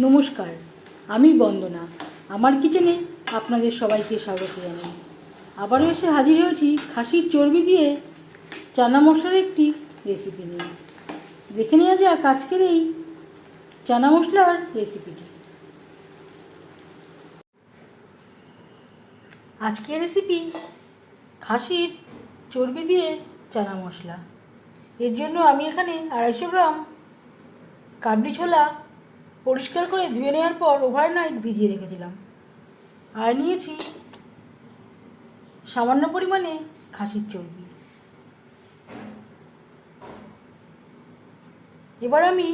নমস্কার, আমি বন্দনা। আমার কিচেনে আপনাদের সবাইকে স্বাগত জানাই। আবারও এসে হাজির হয়েছি খাসির চর্বি দিয়ে চানা মশলার একটি রেসিপি নিয়ে। দেখে নেওয়া যাক আজকের এই চানা মশলার রেসিপিটি আজকের রেসিপি খাসির চর্বি দিয়ে চানা মশলা। এর জন্য আমি এখানে আড়াইশো গ্রাম কাবলি ছোলা পরিষ্কার করে ধুয়ে নেওয়ার পর ওভারনাইট ভিজিয়ে রেখেছিলাম। আর নিয়েছি সামান্য পরিমাণে খাসির চর্বি। এবার আমি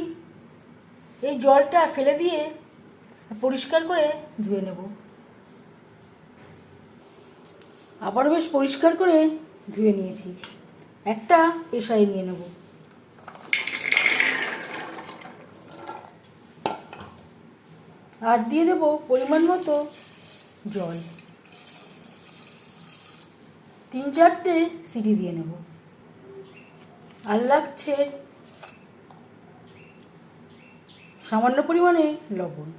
এই জলটা ফেলে দিয়ে পরিষ্কার করে ধুয়ে নেব। আবার বেশ পরিষ্কার করে ধুয়ে নিয়েছি। একটা পেশায় নিয়ে নেব। আর দিয়ে দেব পরিমাণ মতো জল। তিন চারটে সিটি দিয়ে নেব। আর লাগছে সামান্য পরিমাণে লবণ।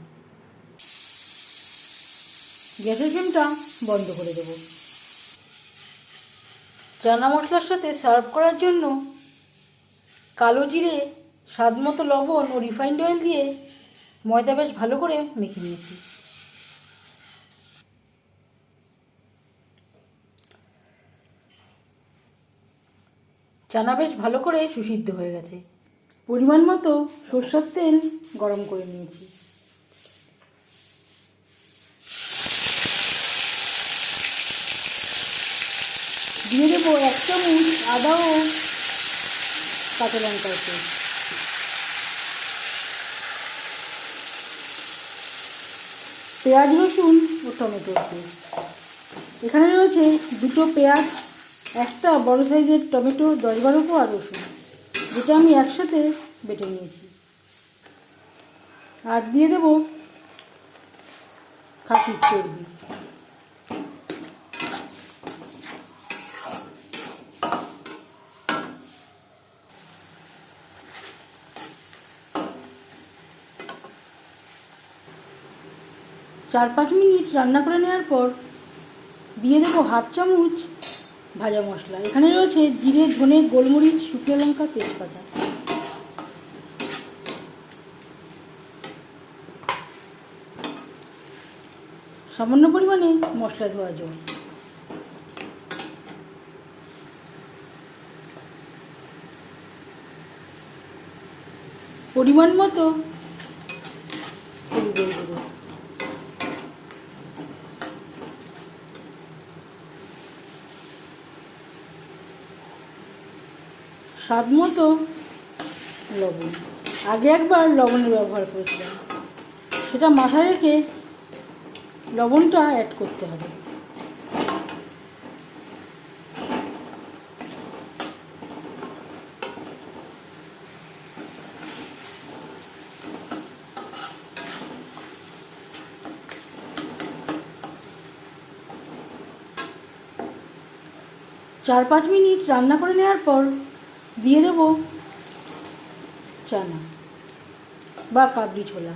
গ্যাসের ফ্লেমটা বন্ধ করে দেব। চানা মশলার সাথে সার্ভ করার জন্য কালো জিরে, স্বাদ মতো লবণ ও রিফাইন্ড অয়েল দিয়ে ময়দা বেশ ভালো করে মেখে নিয়েছি। চানা বেশ ভালো করে সুসিদ্ধ হয়ে গেছে। পরিমাণ মতো সর্ষের তেল গরম করে নিয়েছি। দিয়ে দেবো এক চামচ আদা ও কাঁচা লঙ্কার পেস্ট। পেঁয়াজ রসুন ও টমেটোর এখানে রয়েছে দুটো পেঁয়াজ, একটা বড় সাইজের টমেটো, দশ বারো কোয়া রসুন যেটা আমি একসাথে বেটে নিয়েছি। আর দিয়ে দেব খাসির চর্বি। চার পাঁচ মিনিট রান্না করে নেওয়ার পর দিয়ে দেবো হাফ চামচ ভাজা মশলা। এখানে রয়েছে জিরে, ধনে, গোলমরিচ, শুকনো লঙ্কা, তেজপাতা। সামান্য পরিমাণে মশলা ধোয়া জল। পরিমাণ মতো স্বাদ মতো লবণ। আগে একবার লবণের ব্যবহার করেছিলাম। সেটা মাথায় রেখে লবণটা অ্যাড করতে হবে। চার পাঁচ মিনিট রান্না করে নেওয়ার পর দিয়ে দেবো। চানা বা কাবলি ছোলা।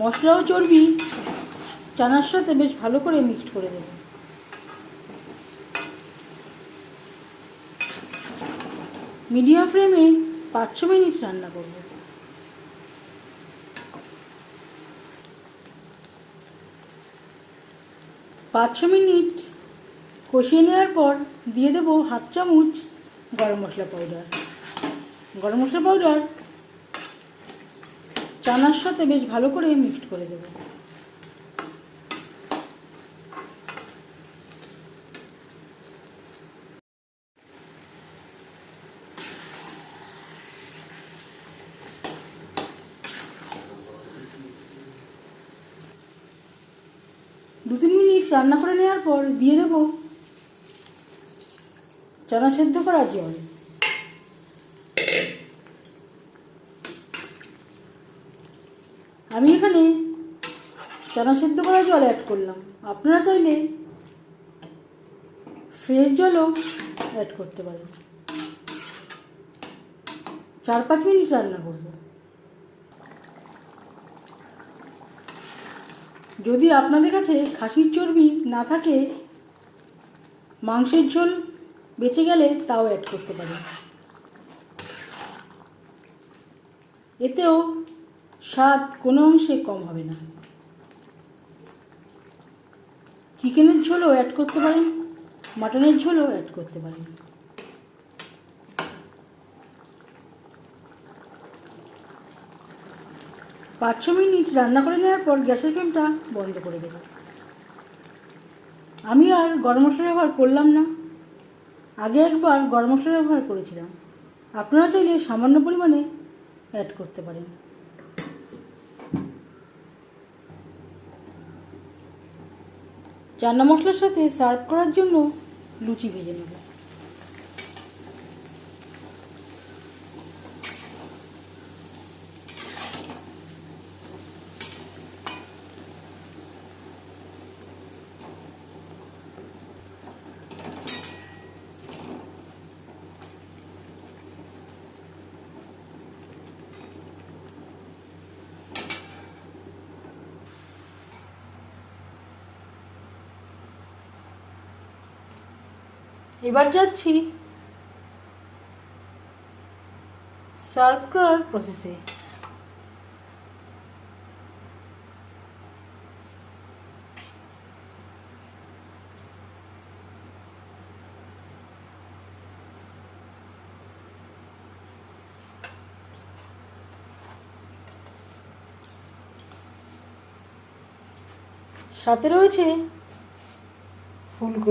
মশলা ও চর্বি। চানার সাথে বেশ ভালো করে মিক্সড করে দেবো। মিডিয়াম ফ্লেমে পাঁচ ছ মিনিট রান্না করব। পাঁচ ছ মিনিট কষিয়ে নেওয়ার পর দিয়ে দেবো হাফ চামচ গরম মশলা পাউডার। গরম মশলা পাউডার চানার সাথে বেশ ভালো করে মিক্সড করে দেবো। দু তিন রান্না করে নেওয়ার পর দিয়ে দেবো চানা সেদ্ধ করা জল। আমি এখানে চানা সেদ্ধ করা জল অ্যাড করলাম। আপনারা চাইলে ফ্রেশ জলও অ্যাড করতে পারেন। চার পাঁচ মিনিট রান্না করব। যদি আপনাদের কাছে খাসির চর্বি না থাকে, মাংসের ঝোল বেঁচে গেলে তাও অ্যাড করতে পারেন। এতেও স্বাদ কোনো অংশে কম হবে না। চিকেনের ঝোলও অ্যাড করতে পারেন, মাটনের ঝোলও অ্যাড করতে পারেন। পাঁচ ছ মিনিট রান্না করে নেওয়ার পর গ্যাসের ফ্লেমটা বন্ধ করে দেব। আমি আর গরম মশলা ব্যবহার করলাম না। আগে একবার গরম মশলা ব্যবহার করেছিলাম। আপনারা চাইলে সামান্য পরিমাণে অ্যাড করতে পারেন। চান্না মশলার সাথে সার্ভ করার জন্য লুচি ভেজে নেব। এবার যাচ্ছি সার্ভ করার প্রসেসে সাথে রয়েছে ফুলকো